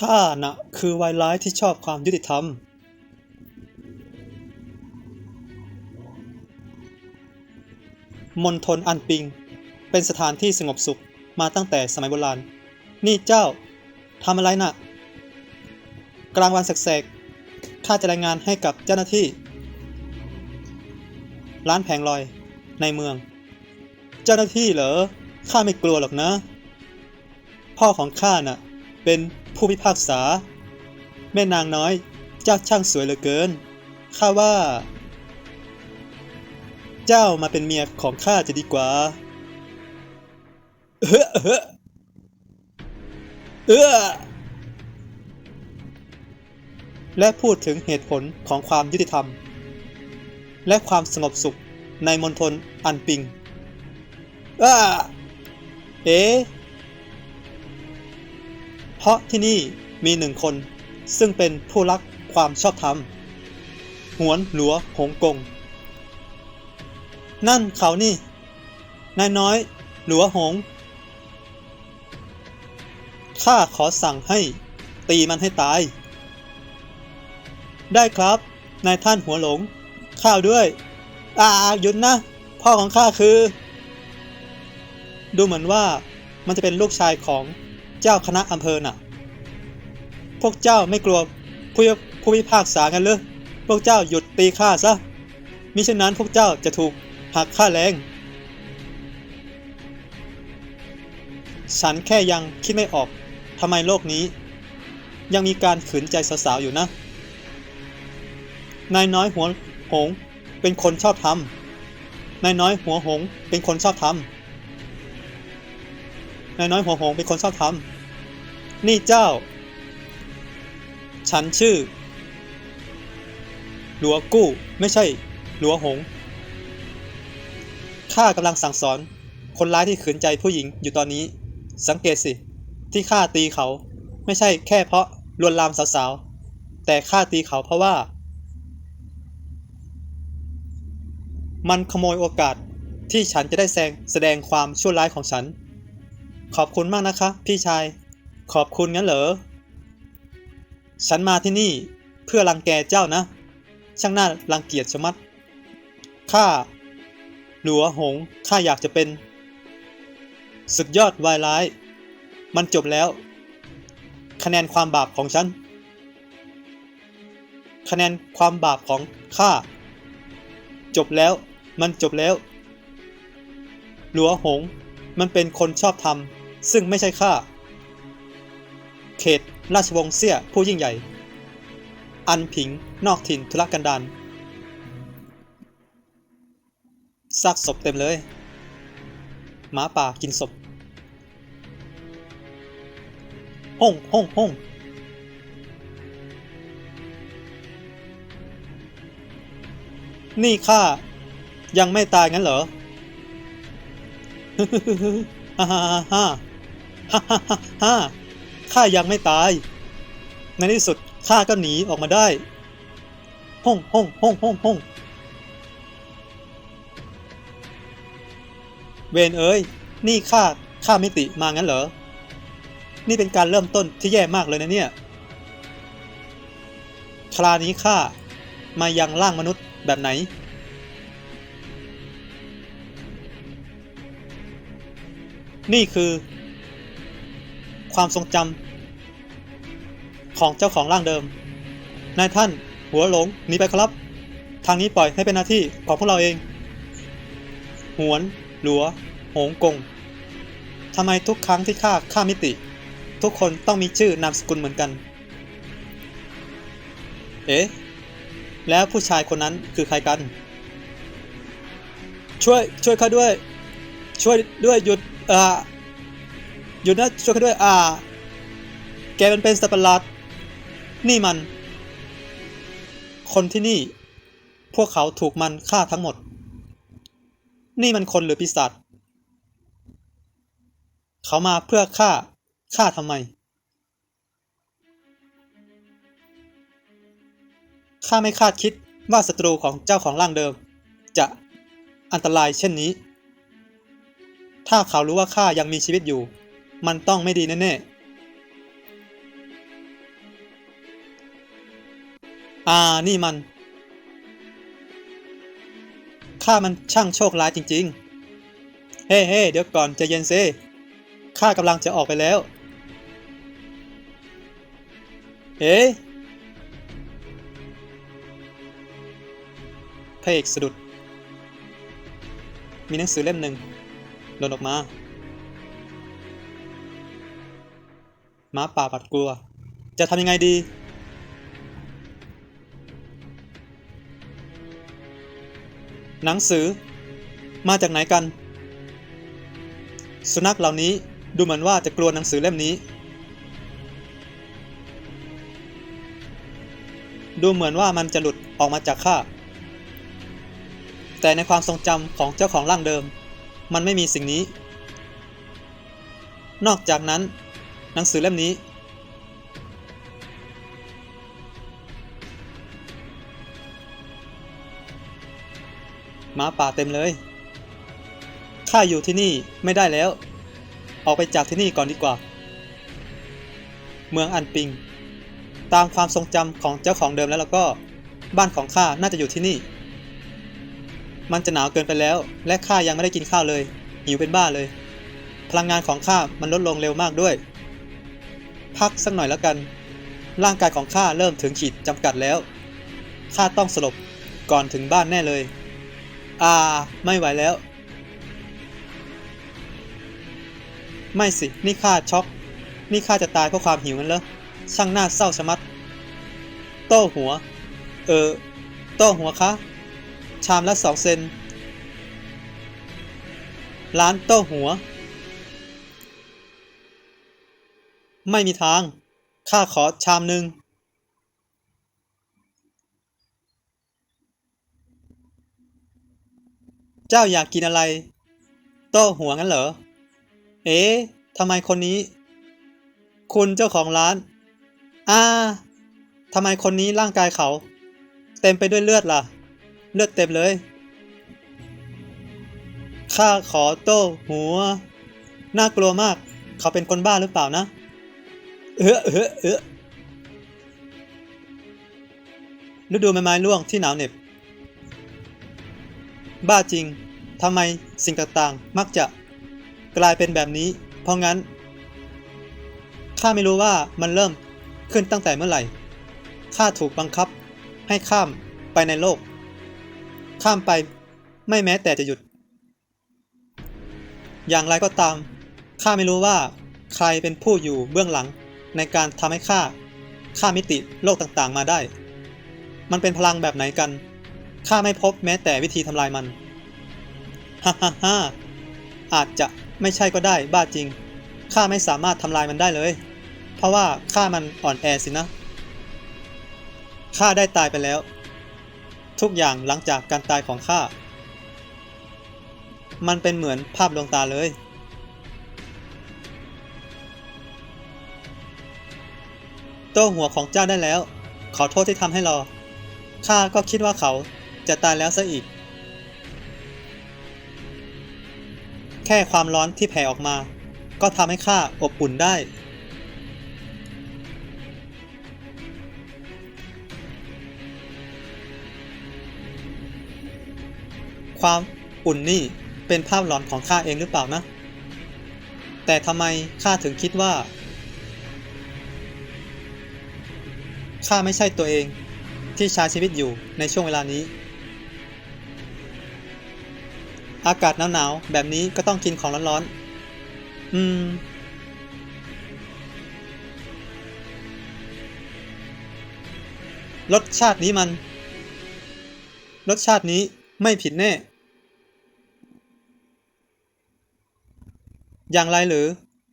ข้าน่ะคือวายร้ายที่ชอบความยุติธรรม มณฑลอันปิง เป็นสถานที่สงบสุขมาตั้งแต่สมัยโบราณ นี่เจ้าทำอะไรน่ะ กลางวันแสกๆข้าจะรายงานให้กับเจ้าหน้าที่ ร้านแผงลอยในเมือง เจ้าหน้าที่เหรอข้าไม่กลัวหรอกนะ พ่อของข้าน่ะ เป็นผู้พิพากษา แม่นางน้อยเจ้าช่างสวยเหลือเกิน ข้าว่า เจ้ามาเป็นเมียของข้าจะดีกว่า เอ้อเออเออและพูดถึงเหตุผลของความยุติธรรม และความสงบสุขในมณฑลอันปิงอ้าเอ๊ เพราะที่นี่มีหนึ่งคน ซึ่งเป็นผู้รักความชอบธรรม หวนหลัวหงกง นั่นเขานี่ นายน้อย หลัวหง ข้าขอสั่งให้ตีมันให้ตาย ได้ครับ นายท่านหัวหลง ข้าวด้วย อ่าหยุดนะ พ่อของข้าคือ ดูเหมือนว่ามันจะเป็นลูกชายของ เจ้าคณะอำเภอน่ะ พวกเจ้าไม่กลัวผู้ผู้พิพากษากันเลยพวกเจ้าหยุดตีข้าซะมิฉะนั้นพวกเจ้าจะถูกหักค่าแรง ฉันแค่ยังคิดไม่ออกทำไมโลกนี้ ยังมีการขืนใจสาวๆอยู่นะ นายน้อยหัวหงเป็นคนชอบทำนายน้อยหัวหงเป็นคนชอบทำ นายน้อยหัวหงเป็นคนชอบทำนี่เจ้า ฉันชื่อ หลัวกู้ไม่ใช่ หลัวหง ข้ากำลังสั่งสอน คนร้ายที่ขืนใจผู้หญิงอยู่ตอนนี้ สังเกตสิ ที่ข้าตีเขา ไม่ใช่แค่เพราะลวนลามสาวๆ แต่ข้าตีเขาเพราะว่า มันขโมยโอกาสที่ฉันจะได้แสดงแสดงความชั่วร้ายของฉัน ขอบคุณมากนะคะ พี่ชาย ขอบคุณงั้นเหรอ ฉันมาที่นี่เพื่อรังแกเจ้านะ ช่างน่ารังเกียจชะมัด ข้า หลัวหง ข้าอยากจะเป็น สุดยอดวายร้าย มันจบแล้ว คะแนนความบาปของฉัน คะแนนความบาปของข้า จบแล้ว มันจบแล้ว หลัวหงมันเป็นคนชอบธรรม ซึ่งไม่ใช่ข้า เขตราชวงศ์เสี่ยผู้ยิ่งใหญ่ อันผิงนอกถิ่นทุรกันดารซากศพเต็มเลยหมาป่ากินศพห้องห้องห้องนี่ข้ายังไม่ตายงั้นเหรอฮ่าฮ่าฮ่า ฮ่าฮ่าฮ่าฮ่าข้ายังไม่ตาย ในที่สุดข้าก็หนีออกมาได้ห้องห้องห้องห้องห้องเวนเอ้ย นี่ข้าข้ามิติมางั้นเหรอ นี่เป็นการเริ่มต้นที่แย่มากเลยนะเนี่ย คราวนี้ข้ามายังร่างมนุษย์แบบไหน นี่คือ ความทรงจำของเจ้าของร่างเดิม นายท่านหัวหลงหนีไปครับ ทางนี้ปล่อยให้เป็นหน้าที่ของพวกเราเอง หวน หลัว หงกงทำไมทุกครั้งที่ข้าข้ามมิติ ทุกคนต้องมีชื่อนามสกุลเหมือนกัน เอ๊ะ แล้วผู้ชายคนนั้นคือใครกัน ช่วยช่วยข้าด้วย ช่วยด้วยหยุดอ่า หยุดนะช่วยข้าด้วย อ่า แกมันเป็นสัตว์ประหลาด นี่มัน คนที่นี่ พวกเขาถูกมันฆ่าทั้งหมด นี่มันคนหรือปีศาจ เขามาเพื่อฆ่า ฆ่าทำไม ข้าไม่คาดคิดว่าศัตรูของเจ้าของร่างเดิม จะอันตรายเช่นนี้ ถ้าเขารู้ว่าข้ายังมีชีวิตอยู่ มันต้องไม่ดีแน่ๆอ่านี่มัน ข้ามันช่างโชคร้ายจริง ๆ เฮ้เฮ้เดี๋ยวก่อนจะเย็นซิข้ากำลังจะออกไปแล้ว เอ๊ะพระเอกสะดุด มีหนังสือเล่มหนึ่งหล่นออกมา หม้าป่าปัดกลัว จะทำยังไงดีหนังสือ มาจากไหนกัน สุนัขเหล่านี้ดูเหมือนว่าจะกลัวหนังสือเล่มนี้ ดูเหมือนว่ามันจะหลุดออกมาจากข้าแต่ในความทรงจำของเจ้าของร่างเดิม มันไม่มีสิ่งนี้ นอกจากนั้น หนังสือเล่มนี้ มาป่าเต็มเลยข้าอยู่ที่นี่ไม่ได้แล้ว ออกไปจากที่นี่ก่อนดีกว่า เมืองอันปิง ตามความทรงจำของเจ้าของเดิมแล้วแล้วก็บ้านของข้าน่าจะอยู่ที่นี่ มันจะหนาวเกินไปแล้ว และข้ายังไม่ได้กินข้าวเลย หิวเป็นบ้าเลย พลังงานของข้ามันลดลงเร็วมากด้วย พักสักหน่อยแล้วกัน ร่างกายของข้าเริ่มถึงขีดจำกัดแล้ว ข้าต้องสลบก่อนถึงบ้านแน่เลย อ่า ไม่ไหวแล้ว ไม่สิ นี่ข้าช็อก นี่ข้าจะตายเพราะความหิวงั้นเหรอ ช่างน่าเศร้าชะมัด โต้หัว เออ โต้หัวคะ ชามละสองเซน ร้านโต้หัว ไม่มีทาง ข้าขอชามหนึ่ง เจ้าอยากกินอะไร โต้หัวงั้นเหรอ เอ๊ะทำไมคนนี้ คุณเจ้าของร้าน อ่าทำไมคนนี้ร่างกายเขา เต็มไปด้วยเลือดล่ะ เลือดเต็มเลย ข้าขอโต้หัว น่ากลัวมาก เขาเป็นคนบ้าหรือเปล่านะ เออเออเออฤดูใบไม้ร่วงที่หนาวเหน็บ บ้าจริง ทำไมสิ่งต่างๆ มักจะกลายเป็นแบบนี้ เพราะงั้น ข้าไม่รู้ว่ามันเริ่มขึ้นตั้งแต่เมื่อไหร่ ข้าถูกบังคับให้ข้ามไปในโลก ข้ามไปไม่แม้แต่จะหยุด อย่างไรก็ตาม ข้าไม่รู้ว่าใครเป็นผู้อยู่เบื้องหลัง ในการทำให้ข้าข้ามิติโลกต่างๆ มาได้ มันเป็นพลังแบบไหนกันข้าไม่พบแม้แต่วิธีทำลายมันฮ่าฮ่าฮ่าอาจจะไม่ใช่ก็ได้บ้าจริงข้าไม่สามารถทำลายมันได้เลย เพราะว่าข้ามันอ่อนแอสินะข้าได้ตายไปแล้ว ทุกอย่างหลังจากการตายของข้ามันเป็นเหมือนภาพลวงตาเลย โต้หัวของเจ้าได้แล้ว ขอโทษที่ทำให้รอ ข้าก็คิดว่าเขาจะตายแล้วซะอีก แค่ความร้อนที่แผ่ออกมา ก็ทำให้ข้าอบอุ่นได้ ความอุ่นนี่เป็นภาพหลอนของข้าเองหรือเปล่านะ แต่ทำไมข้าถึงคิดว่า ข้าไม่ใช่ตัวเองที่ใช้ชีวิตอยู่ในช่วงเวลานี้ อากาศหนาวๆแบบนี้ก็ต้องกินของร้อนๆ อืม รสชาตินี้มัน รสชาตินี้ไม่ผิดแน่ อย่างไรหรือ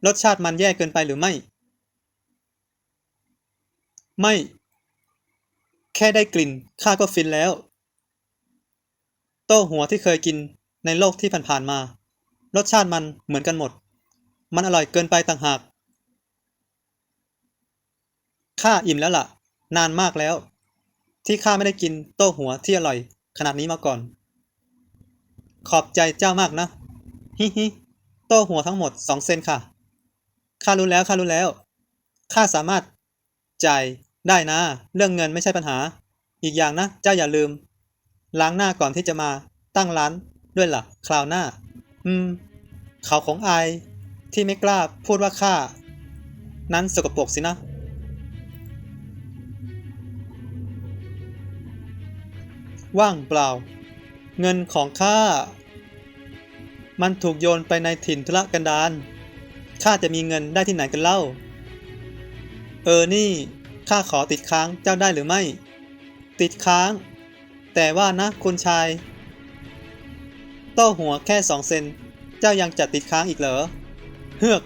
รสชาติมันแย่เกินไปหรือไม่ ไม่ แค่ได้กลิ่นข้าก็ฟินแล้ว โต้หัวที่เคยกินในโลกที่ผ่านๆมา รสชาติมันเหมือนกันหมด มันอร่อยเกินไปต่างหากข้าอิ่มแล้วล่ะ นานมากแล้ว ที่ข้าไม่ได้กินโต้หัวที่อร่อย ขนาดนี้มาก่อน ขอบใจเจ้ามากนะ ฮิฮิโต้หัวทั้งหมดสองเซนค่ะ ข้ารู้แล้วข้ารู้แล้ว ข้าสามารถจ่าย ได้นะ เรื่องเงินไม่ใช่ปัญหา อีกอย่างนะ เจ้าอย่าลืม ล้างหน้าก่อนที่จะมาตั้งร้านด้วยล่ะ คราวหน้า อืม เขาของอายที่ไม่กล้าพูดว่าข้า นั้นสกปรกสินะ ว่างเปล่า เงินของข้า มันถูกโยนไปในถิ่นทุรกันดารข้าจะมีเงินได้ที่ไหนกันเล่า เออนี่ ข้าขอติดค้างเจ้าได้หรือไม่ ติดค้าง แต่ว่านะคุณชาย โต้หัวแค่สองเซน เจ้ายังจะติดค้างอีกเหรอ เฮือก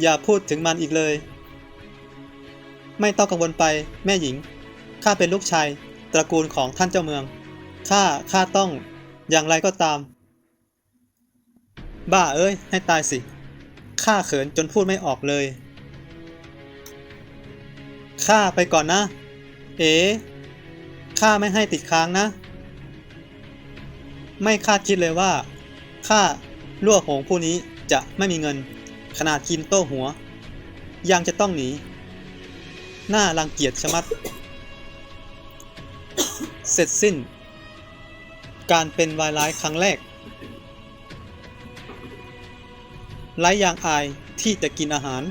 อย่าพูดถึงมันอีกเลย ไม่ต้องกังวลไป แม่หญิง ข้าเป็นลูกชาย ตระกูลของท่านเจ้าเมือง ข้า ข้าต้อง อย่างไรก็ตาม บ้าเอ้ย ให้ตายสิ ข้าเขินจนพูดไม่ออกเลย ข้าไปก่อนนะ เอ๋ข้าไม่ให้ติดค้างนะ ไม่คาดคิดเลยว่าข้าลั่วหงผู้นี้จะไม่มีเงิน ขนาดกินโต้หัว ยังจะต้องหนีหน้ารังเกียจชะมัด เสร็จสิ้น การเป็นวายร้ายครั้งแรกไร้ยางอายที่จะกินอาหาร